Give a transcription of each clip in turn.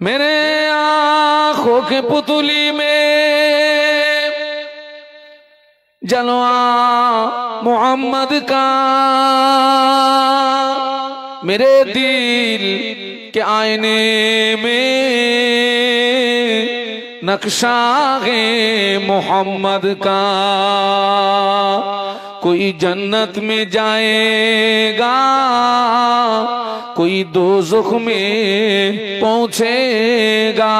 मेरे आंखों के पुतली में जलवा मोहम्मद का मेरे दिल के आईने में नक्शा है मोहम्मद का कोई जन्नत में जाएगा कोई दोजख में पहुंचेगा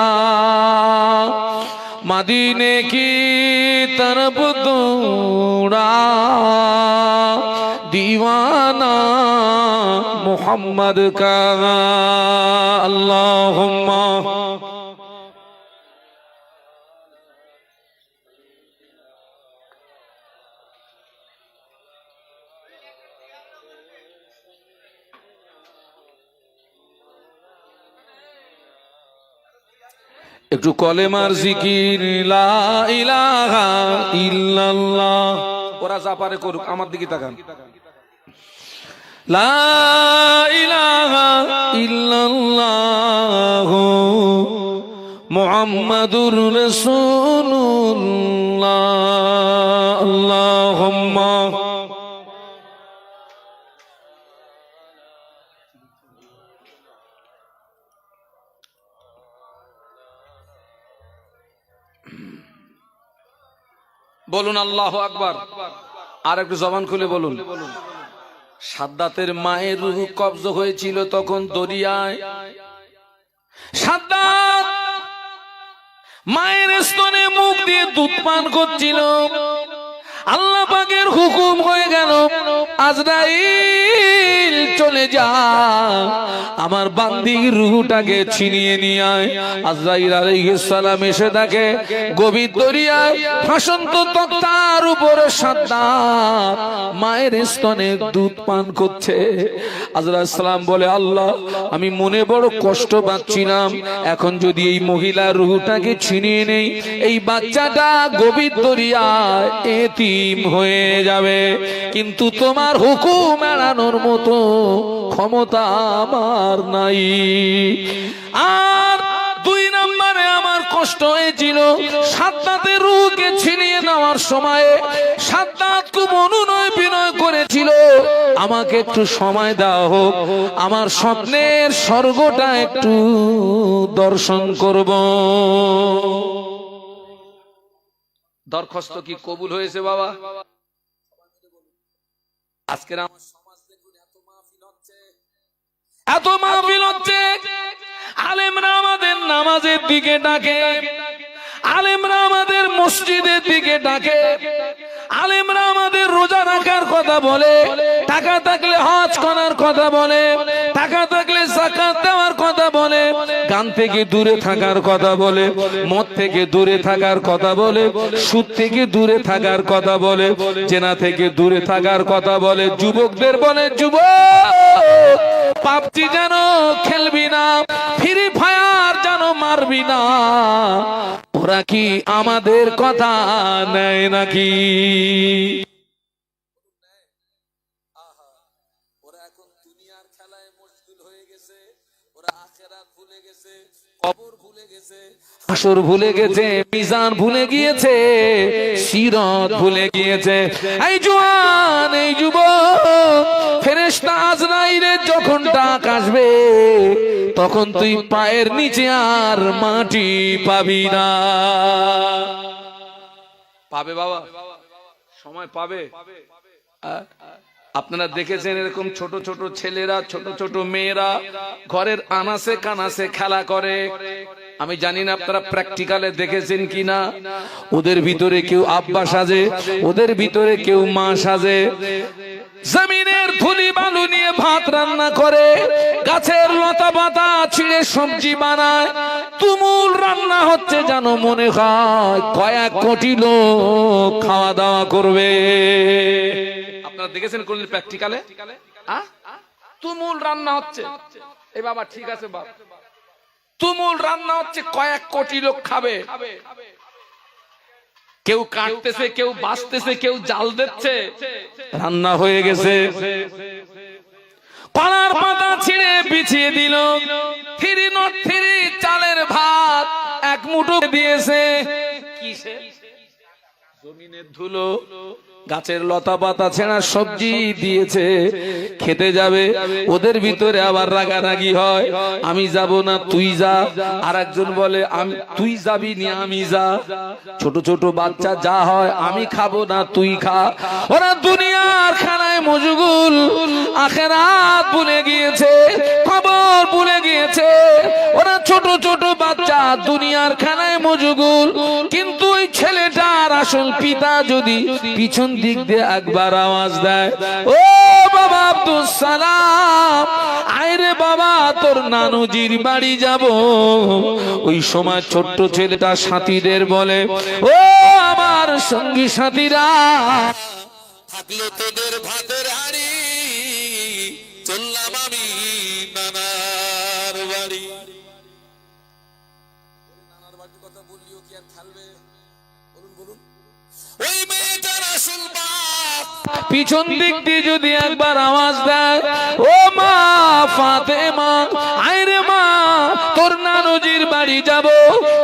मदीने की तरफ दौड़ा दीवाना मोहम्मद का अल्लाहुम्मा একটু কলেমার জিকির ওরা যা পারে করুক আমার দিকে তাকান। মুহাম্মাদুর রাসূলুল্লাহ। বলুন আল্লাহ আকবার। আর একটু জবান খুলে বলুন। সাদ্দাতের মায়ের রুহ কবজ হয়েছিল তখন দরিয়ায়। মায়ের স্তনে মুখ দিয়ে দুধ পান করছিল। আল্লাহ পাকের হুকুম হয়ে গেল, আজরাইল চলে যা। আমার বান্দির রুহটাকে ছিনিয়ে নিয়ে আয়। আজরাইল আলাইহিস সালাম এসে থাকে গভীর দরিয়ায় ভাসন্ত তক্তার উপরে সাদ্দাত মায়ের স্তনে দুধ পান করছে। আজরাইল সালাম বলে, আল্লাহ, আমি মনে বড় কষ্ট পাচ্ছিলাম। এখন যদি এই মহিলার রুহটাকে ছিনিয়ে নেই, এই বাচ্চাটা গভীর দরিয়ায় এতিম হয়ে যাবে। কিন্তু তোমার হুকুম এড়ানোর মতো ক্ষমতা আমার নাই। আর দুই নম্বরে আমার কষ্ট হয়েছিল। সাতটাতে রুহকে ছিনিয়ে নেওয়ার সময়ে সাতটাত খুব অনুনয় বিনয় করেছিল। আমাকে একটু সময় দেওয়া হোক। আমার স্বপ্নের স্বর্গটা একটু দর্শন করব। দরখাস্ত কি কবুল হয়েছে বাবা? আজকের এত মাহফিল হচ্ছে। আলেমরা আমাদের নামাজের দিকে ডাকে। আলেমরা আমাদের মসজিদের দিকে ডাকে। আলেমরা আমাদের রোজা রাখার কথা বলে। টাকা থাকলে হজ করার কথা বলে। টাকা থাকলে গান থেকে দূরে থাকার কথা বলে, মদ থেকে দূরে থাকার কথা বলে, সুদ থেকে দূরে থাকার কথা বলে, জেনা থেকে দূরে থাকার কথা বলে, যুবকদের বলে, যুবক পাপটি যেন খেলবি না, ফ্রি ফায়ার যেন মারবি না, ওরা কি আমাদের কথা নেয় নাকি? আসর ভুলে গেছে। মিজান ভুলে গিয়েছে, সিরত ভুলে গিয়েছে। এই জোয়ান, এই যুবক, ফেরেশতা আজরাইলের যখন ডাক আসবে, তখন তুই পায়ের নিচে আর মাটি পাবি না। পাবে বাবা? সময় পাবে? আপনারা দেখেছেন এরকম ছোট ছোট ছেলেরা, ছোট ছোট মেয়েরা ঘরের আনাসে কানাসে খেলা করে। আমি জানি না আপনারা প্র্যাকটিক্যালে দেখেছেন কিনা। ওদের ভিতরে কেউ আব্বা সাজে, ওদের ভিতরে কেউ মা সাজে। জমিনের ধুলি বালু নিয়ে ভাত রান্না করে, গাছের লতা পাতা ছিঁড়ে সবজি বানায়। তুমুল রান্না হচ্ছে যেন মনে হয়, কয়েক কোটি লোক খাওয়া দাওয়া করবে। আপনারা দেখেছেন করলেন প্র্যাকটিক্যালে? তুমুল রান্না হচ্ছে। এ বাবা, ঠিক আছে বাবা তুমুল রান্না হচ্ছে, কয়েক কোটি লোক খাবে। কেউ কাটতেছে, কেউ বাঁচতেছে, কেউ জাল দিচ্ছে। রান্না হয়ে গেছে। কলার পাতা ছিঁড়ে বিছিয়ে দিল। থ্রি নট থ্রি চালের ভাত এক মুঠো দিয়েছে। কিসে? জমিনের ধুলো। গাছের লতা পাতা, ছেঁড়া সবজি দিয়েছে। খেতে যাবে। ওদের ভিতরে আবার রাগারাগি হয়। আমি যাব না, তুই যা। আর একজন বলে, আমি, তুই যাবি নি, আমি যা। ছোট ছোট বাচ্চা, যা হয়, আমি খাব না, তুই খা। ওরা দুনিয়ার খানায় মজুগুল। আখেরাত ভুলে গিয়েছে খবর ভুলে গিয়েছে। ওরা ছোট ছোট বাচ্চা, দুনিয়ার খানায় মজগুল। কিন্তু ওই ছেলেটার আসল পিতা যদি পিছন দিক দিয়ে একবার আওয়াজ দেয়, ও বাবা আব্দুল সালাম আইরে বাবা, তোর নানুজির বাড়ি যাব। ওই সময় ছোট্ট ছেলেটা সাথীদের বলে, ও আমার সঙ্গী সাথীরা, থাকল তোদের ভাতের হাড়ি, চললাম আমি পিছন দিক দিয়ে যদি একবার আওয়াজ দেয়, ও মা ফাতে মা আইরে মা, তোর নানজির বাড়ি যাব।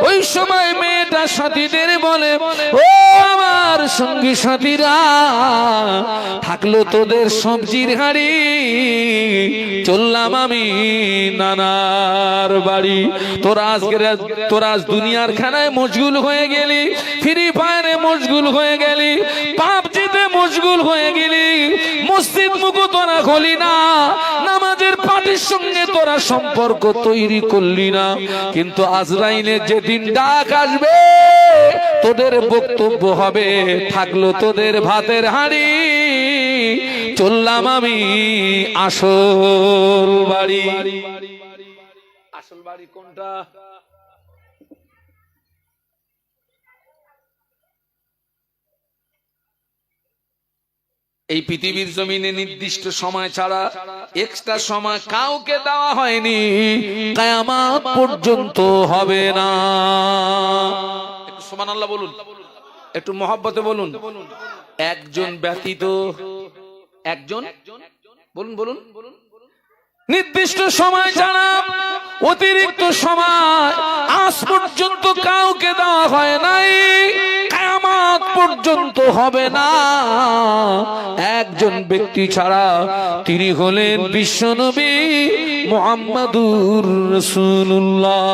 ওই সময় মেয়েটা সাথীদের বলে, ও আমার সঙ্গী সাথীরা, থাকল তোদের সবজির হাড়ি। চললাম আমি নানার বাড়ি। তোরা আজকে তোরা আজ দুনিয়ার খানায় মশগুল হয়ে গেলি। ফ্রি ফায়ারে মশগুল হয়ে গেলি। পাবজিতে মশগুল হয়ে গেলি। মসজিদ মুখো তোরা খলি না। নামাজের পাটির সঙ্গে তোরা সম্পর্ক তৈরি করলি না। কিন্তু আজরাইনের যেদিন ডাক আসবে তোদের বক্তব্য হবে, থাকল তোদের ভাতের হাঁড়ি। চললাম আমি আসল বাড়ি। আসল বাড়ি কোনটা? এই পৃথিবীর জমিনে নির্দিষ্ট সময় ছাড়া এক্সট্রা সময় কাউকে দেওয়া হয়নি। কায়ামাত পর্যন্ত হবে না। সমান আল্লাহ বলুন। একটু মহাব্বতে বলুন। একজন ব্যতীত একজন? বলুন বলুন। নির্দিষ্ট সময় ছাড়া অতিরিক্ত সময় আজ পর্যন্ত কাউকে দেওয়া হয় নাই। পর্যন্ত হবে না। একজন ব্যক্তি ছাড়া তিনি হলেন বিশ্বনবী মোহাম্মদুর রসুল্লাহ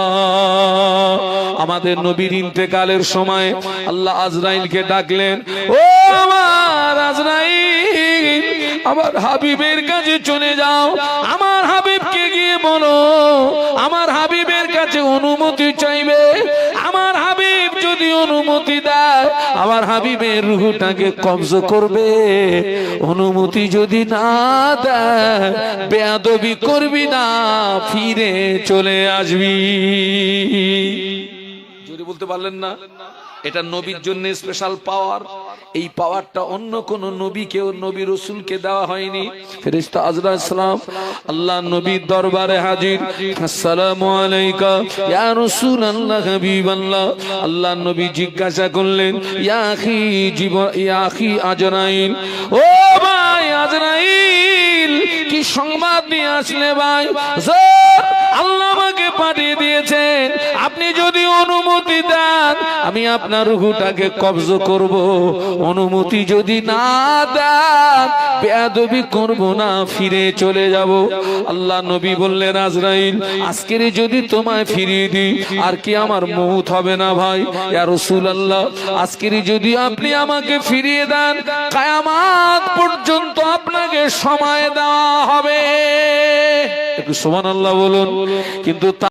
আমাদের নবীর ইন্তেকালের সময় আল্লাহ আজরাইলকে ডাকলেন, ও আমার আজরাইল, আমার হাবিবের কাছে চলে যাও। আমার হাবিবকে গিয়ে বলো, আমার হাবিবের কাছে অনুমতি চাইবে অনুমতি দেয় আমার হাবিবের রুহটাকে কবজ করবে। অনুমতি যদি না দেয়, বেয়াদবি করবি না, ফিরে চলে আসবি। যদি বলতে পারলেন না? এটা নবীর জন্য স্পেশাল পাওয়ার এই পাওয়ারটা অন্য কোন নবীকে ও নবী রসুলকে দেওয়া হয়নি। আজরা ইসলাম আল্লাহ নবীর দরবারে হাজির। আসসালামু আলাইকা, ইয়া হাবিবাল্লাহ। আল্লাহ নবী জিজ্ঞাসা করলেন, ইয়া আখি জীব ইয়া আখি আজরাইল। ও ভাই আজরাইল, কি সংবাদ নিয়ে আসলে ভাই? আল্লাহ আমাকে পাঠিয়ে দিয়েছেন। আপনি যদি অনুমতি দেন, আমি আপনার রুহুটাকে কবজ করব। অনুমতি যদি না দেন, বেয়াদবি করব না, ফিরে চলে যাব। আল্লাহ নবী বললেন, আজরাইল, আজকের যদি তোমায় ফিরিয়ে দিই, আর কি আমার মৌত হবে না ভাই? ইয়া রাসূলুল্লাহ, আজকের যদি আপনি আমাকে ফিরিয়ে দেন, কায়ামাত পর্যন্ত আপনাকে সময় দেওয়া হবে। একটু সুবহানাল্লাহ বলুন, কিন্তু